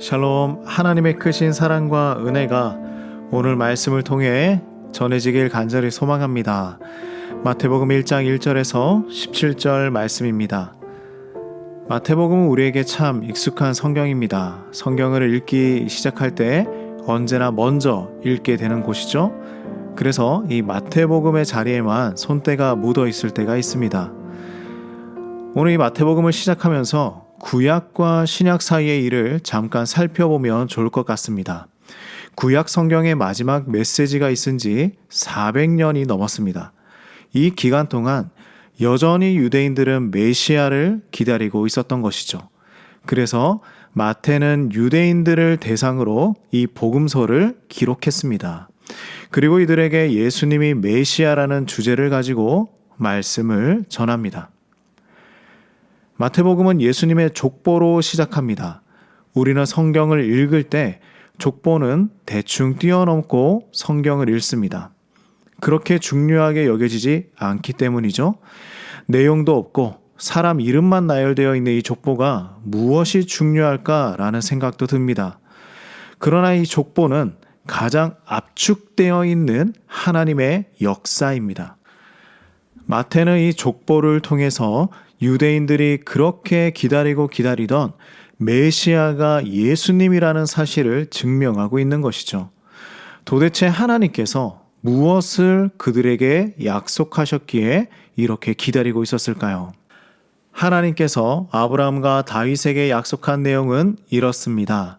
샬롬 하나님의 크신 사랑과 은혜가 오늘 말씀을 통해 전해지길 간절히 소망합니다. 마태복음 1장 1절에서 17절 말씀입니다. 마태복음은 우리에게 참 익숙한 성경입니다. 성경을 읽기 시작할 때 언제나 먼저 읽게 되는 곳이죠. 그래서 이 마태복음의 자리에만 손때가 묻어 있을 때가 있습니다. 오늘 이 마태복음을 시작하면서 구약과 신약 사이의 일을 잠깐 살펴보면 좋을 것 같습니다. 구약 성경의 마지막 메시지가 있은 지 400년이 넘었습니다. 이 기간 동안 여전히 유대인들은 메시아를 기다리고 있었던 것이죠. 그래서 마태는 유대인들을 대상으로 이 복음서를 기록했습니다. 그리고 이들에게 예수님이 메시아라는 주제를 가지고 말씀을 전합니다. 마태복음은 예수님의 족보로 시작합니다. 우리는 성경을 읽을 때 족보는 대충 뛰어넘고 성경을 읽습니다. 그렇게 중요하게 여겨지지 않기 때문이죠. 내용도 없고 사람 이름만 나열되어 있는 이 족보가 무엇이 중요할까라는 생각도 듭니다. 그러나 이 족보는 가장 압축되어 있는 하나님의 역사입니다. 마태는 이 족보를 통해서 유대인들이 그렇게 기다리고 기다리던 메시아가 예수님이라는 사실을 증명하고 있는 것이죠. 도대체 하나님께서 무엇을 그들에게 약속하셨기에 이렇게 기다리고 있었을까요? 하나님께서 아브라함과 다윗에게 약속한 내용은 이렇습니다.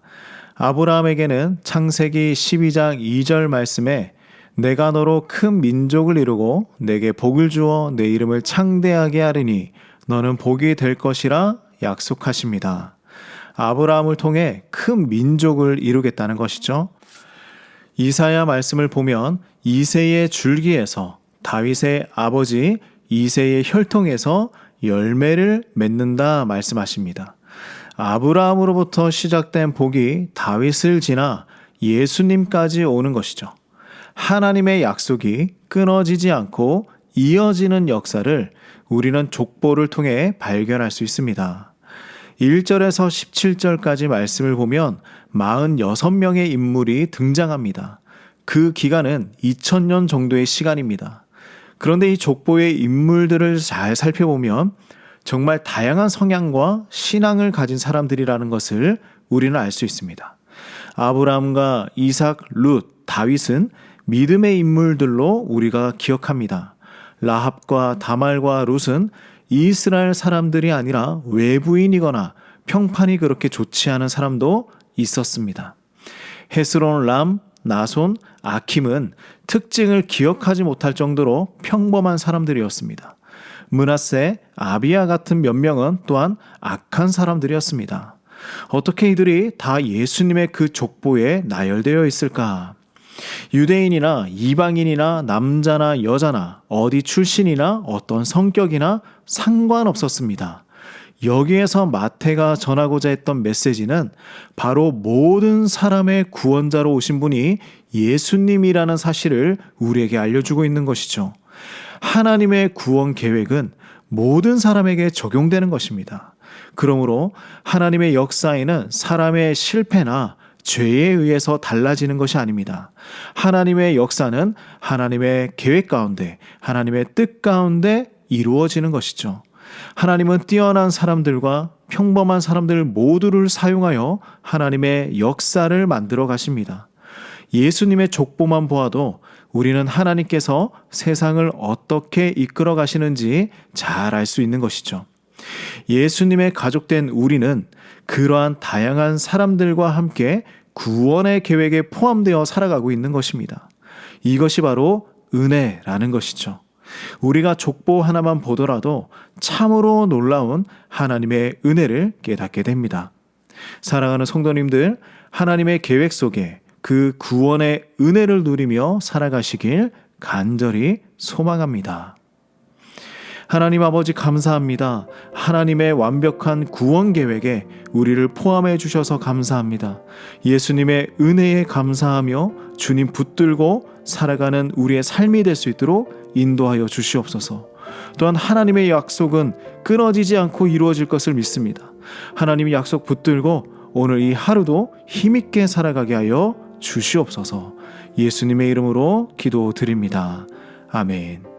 아브라함에게는 창세기 12장 2절 말씀에 내가 너로 큰 민족을 이루고 내게 복을 주어 내 이름을 창대하게 하리니 너는 복이 될 것이라 약속하십니다. 아브라함을 통해 큰 민족을 이루겠다는 것이죠. 이사야 말씀을 보면 이세의 줄기에서 다윗의 아버지 이세의 혈통에서 열매를 맺는다 말씀하십니다. 아브라함으로부터 시작된 복이 다윗을 지나 예수님까지 오는 것이죠. 하나님의 약속이 끊어지지 않고 이어지는 역사를 우리는 족보를 통해 발견할 수 있습니다. 1절에서 17절까지 말씀을 보면 46명의 인물이 등장합니다. 그 기간은 2000년 정도의 시간입니다. 그런데 이 족보의 인물들을 잘 살펴보면 정말 다양한 성향과 신앙을 가진 사람들이라는 것을 우리는 알 수 있습니다. 아브라함과 이삭, 룻, 다윗은 믿음의 인물들로 우리가 기억합니다. 라합과 다말과 룻은 이스라엘 사람들이 아니라 외부인이거나 평판이 그렇게 좋지 않은 사람도 있었습니다. 헤스론 람, 나손, 아킴은 특징을 기억하지 못할 정도로 평범한 사람들이었습니다. 문하세, 아비아 같은 몇 명은 또한 악한 사람들이었습니다. 어떻게 이들이 다 예수님의 그 족보에 나열되어 있을까? 유대인이나 이방인이나 남자나 여자나 어디 출신이나 어떤 성격이나 상관없었습니다. 여기에서 마태가 전하고자 했던 메시지는 바로 모든 사람의 구원자로 오신 분이 예수님이라는 사실을 우리에게 알려주고 있는 것이죠. 하나님의 구원 계획은 모든 사람에게 적용되는 것입니다. 그러므로 하나님의 역사에는 사람의 실패나 죄에 의해서 달라지는 것이 아닙니다. 하나님의 역사는 하나님의 계획 가운데, 하나님의 뜻 가운데 이루어지는 것이죠. 하나님은 뛰어난 사람들과 평범한 사람들 모두를 사용하여 하나님의 역사를 만들어 가십니다. 예수님의 족보만 보아도 우리는 하나님께서 세상을 어떻게 이끌어 가시는지 잘 알 수 있는 것이죠. 예수님의 가족된 우리는 그러한 다양한 사람들과 함께 구원의 계획에 포함되어 살아가고 있는 것입니다. 이것이 바로 은혜라는 것이죠. 우리가 족보 하나만 보더라도 참으로 놀라운 하나님의 은혜를 깨닫게 됩니다. 사랑하는 성도님들, 하나님의 계획 속에 그 구원의 은혜를 누리며 살아가시길 간절히 소망합니다. 하나님 아버지 감사합니다. 하나님의 완벽한 구원 계획에 우리를 포함해 주셔서 감사합니다. 예수님의 은혜에 감사하며 주님 붙들고 살아가는 우리의 삶이 될 수 있도록 인도하여 주시옵소서. 또한 하나님의 약속은 끊어지지 않고 이루어질 것을 믿습니다. 하나님의 약속 붙들고 오늘 이 하루도 힘있게 살아가게 하여 주시옵소서 예수님의 이름으로 기도드립니다. 아멘.